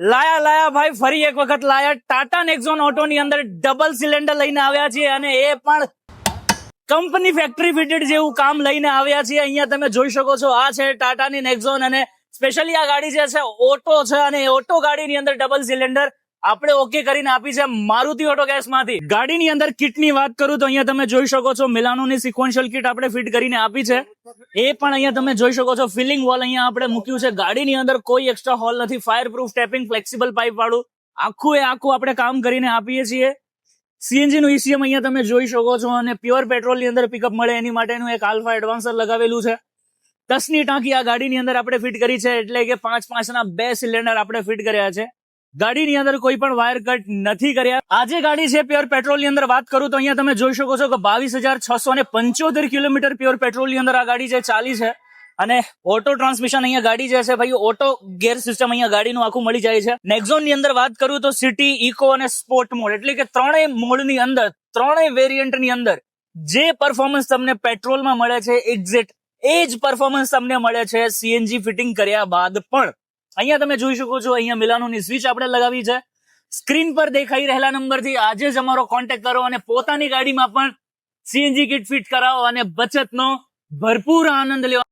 લાયા લાયા ભાઈ, ફરી એક વખત લાયા. ટાટા નેક્ઝોન ઓટો ની અંદર ડબલ સિલિન્ડર લઈને આવ્યા છે અને એ પણ કંપની ફેક્ટરી ફિટેડ જેવું કામ લઈને આવ્યા છે અહીંયા તમે જોઈ શકો છો, આ છે ટાટાની નેક્ઝોન અને સ્પેશિયલી આ ગાડી જે છે, ઓટો છે અને ઓટો ગાડીની અંદર ડબલ સિલિન્ડર આપણે ઓકે કરીને આપી છે મારુતિ ઓટો ગેસમાંથી. ગાડીની અંદર કિટની વાત કરું તો અહીંયા તમે જોઈ શકો છો મિલાનોની સિક્વન્શિયલ કિટ આપણે ફિટ કરીને આપી છે. એ પણ અહીંયા તમે જોઈ શકો છો ફિલિંગ વોલ અહીંયા આપણે મૂક્યું છે. ગાડીની અંદર કોઈ એક્સ્ટ્રા હોલ નથી. Fire proof taping flexible pipe વાળું. આખું એ આખું આપણે કામ કરીને આપીએ છીએ. સીએનજી નું ઈસીએમ અહીંયા તમે જોઈ શકો છો અને પ્યોર પેટ્રોલની અંદર પિકઅપ મળે. એની માટેનું એક આલ્ફા એડવાન્સર લગાવેલું છે. દસની ટાંકી આ ગાડીની અંદર આપણે ફિટ કરી છે. એટલે કે પાંચ પાંચના બે સિલિન્ડર આપણે ફિટ કર્યા છે. ગાડીની અંદર કોઈ પણ વાયર કટ નથી કર્યા. આજે ગાડી છે પ્યોર પેટ્રોલની અંદર વાત કરું તો અહીંયા તમે જોઈ શકો છો કે બાવીસ હજાર છસો ને પંચોતેર કિલોમીટર પ્યોર પેટ્રોલની અંદર આ ગાડી છે ચાલી છે. અને ઓટો ટ્રાન્સમિશન અહીંયા ગાડી જે છે ભાઈ ઓટો ગેર સિસ્ટમ અહીંયા ગાડીનું આખું મળી જાય છે. નેક્ઝોનની અંદર વાત કરું તો સિટી ઇકો અને સ્પોર્ટ મોડ એટલે કે ત્રણેય મોડની અંદર, ત્રણેય વેરિયન્ટની અંદર જે પરફોર્મન્સ તમને પેટ્રોલમાં મળે છે એક્ઝેક્ટ એ જ પરફોર્મન્સ તમને મળે છે સીએનજી ફિટિંગ કર્યા બાદ પણ. અહીંયા તમે જોઈ શકો છો, અહીંયા મિલાનોની સ્વિચ આપણે લગાવી છે. સ્ક્રીન પર દેખાઈ રહેલા નંબરથી આજે જ અમારો કોન્ટેક્ટ કરો અને પોતાની ગાડીમાં પણ સીએનજી કિટ ફિટ કરાવો અને બચતનો ભરપૂર આનંદ લ્યો